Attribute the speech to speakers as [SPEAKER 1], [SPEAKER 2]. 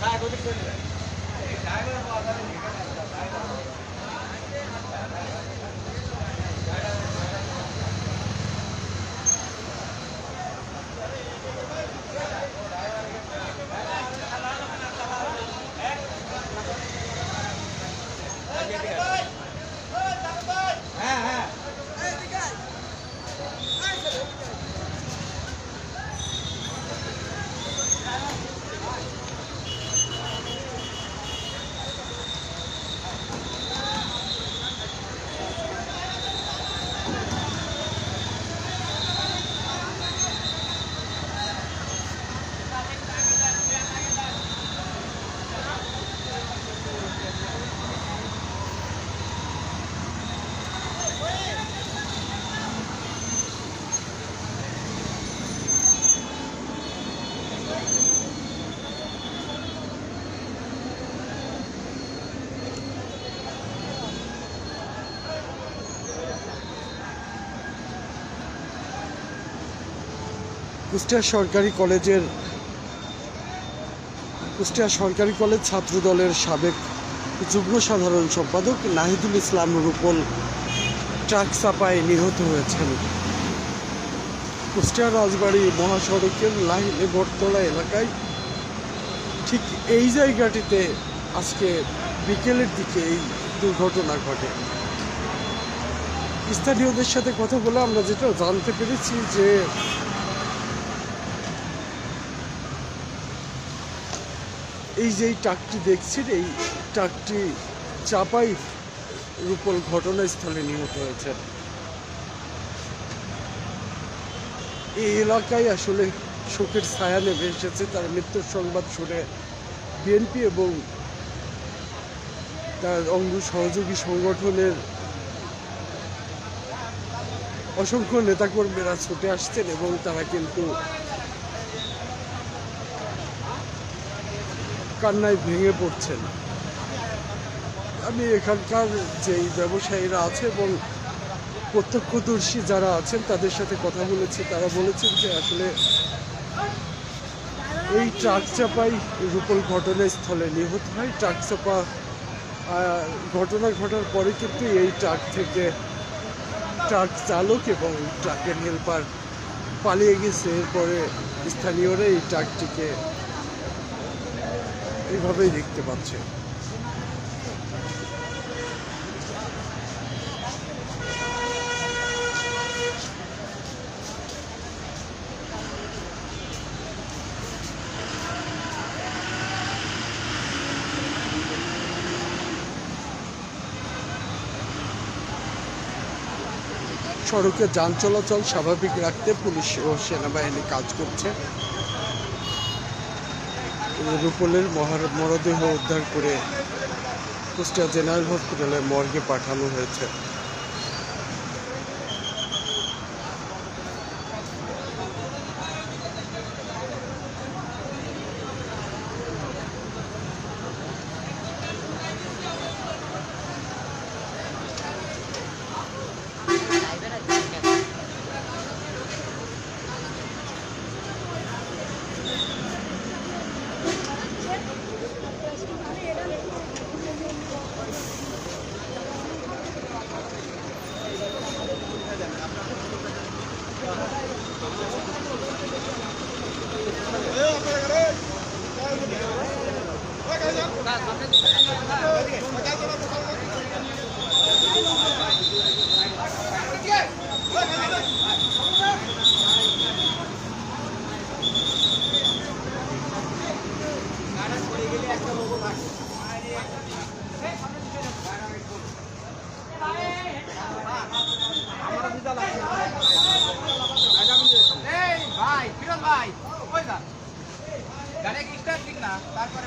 [SPEAKER 1] काय কুষ্টিয়া সরকারি কলেজের কুষ্টিয়া সরকারি কলেজ ছাত্র দলের সাবেক যুগ্ম সাধারণ সম্পাদক নাহিদুল ইসলাম রূপল ট্রাক চাপায় নিহত হয়েছেন। কুষ্টিয়া রাজবাড়ি মহাসড়কের লাইনে বটতলা এলাকায় ঠিক এই জায়গাটিতে আজকে বিকেলের দিকে এই দুর্ঘটনা ঘটে। স্থানীয়দের সাথে কথা বলে আমরা যেটা জানতে পেরেছি যে এই যে ট্রাকটি দেখছেন, এই ট্রাকটি চাপাই রূপল ঘটনাস্থলে নিহত হয়েছে। এই এলাকায় আসলে শোকের ছায়া নেমে এসেছে, তার মৃত্যুর সংবাদ শুনে বিএনপি এবং তার অঙ্গ সহযোগী সংগঠনের অসংখ্য নেতাকর্মীরা ছুটে আসছেন এবং তারা কিন্তু কান্নায় ভেঙে পড়ছেন। আমি এখানকার যেই ব্যবসায়ীরা আছে এবং প্রত্যক্ষদর্শী যারা আছেন, তাদের সাথে কথা বলেছি। তারা বলেছেন যে আসলে এই ট্রাক চাপাই রূপল ঘটনাস্থলে নিহত হয়। ট্রাক চাপা ঘটনা ঘটার পরে কিন্তু এই ট্রাক থেকে ট্রাক চালক এবং ট্রাকের হেল্পার পালিয়ে গেছে। এরপরে স্থানীয়রা এই ট্রাকটিকে এইভাবেই দেখতে পাচ্ছে। সড়কে যান চলাচল স্বাভাবিক রাখতে পুলিশ ও সেনাবাহিনী কাজ করছে। রূপলের মরদেহ উদ্ধার করে কুষ্টিয়া জেনারেল হসপিটালে মর্গে পাঠানো হয়েছে।
[SPEAKER 2] ভাই ফিরোজ ভাই কই যান গাড়ি স্টার্ট ঠিক না? তারপরে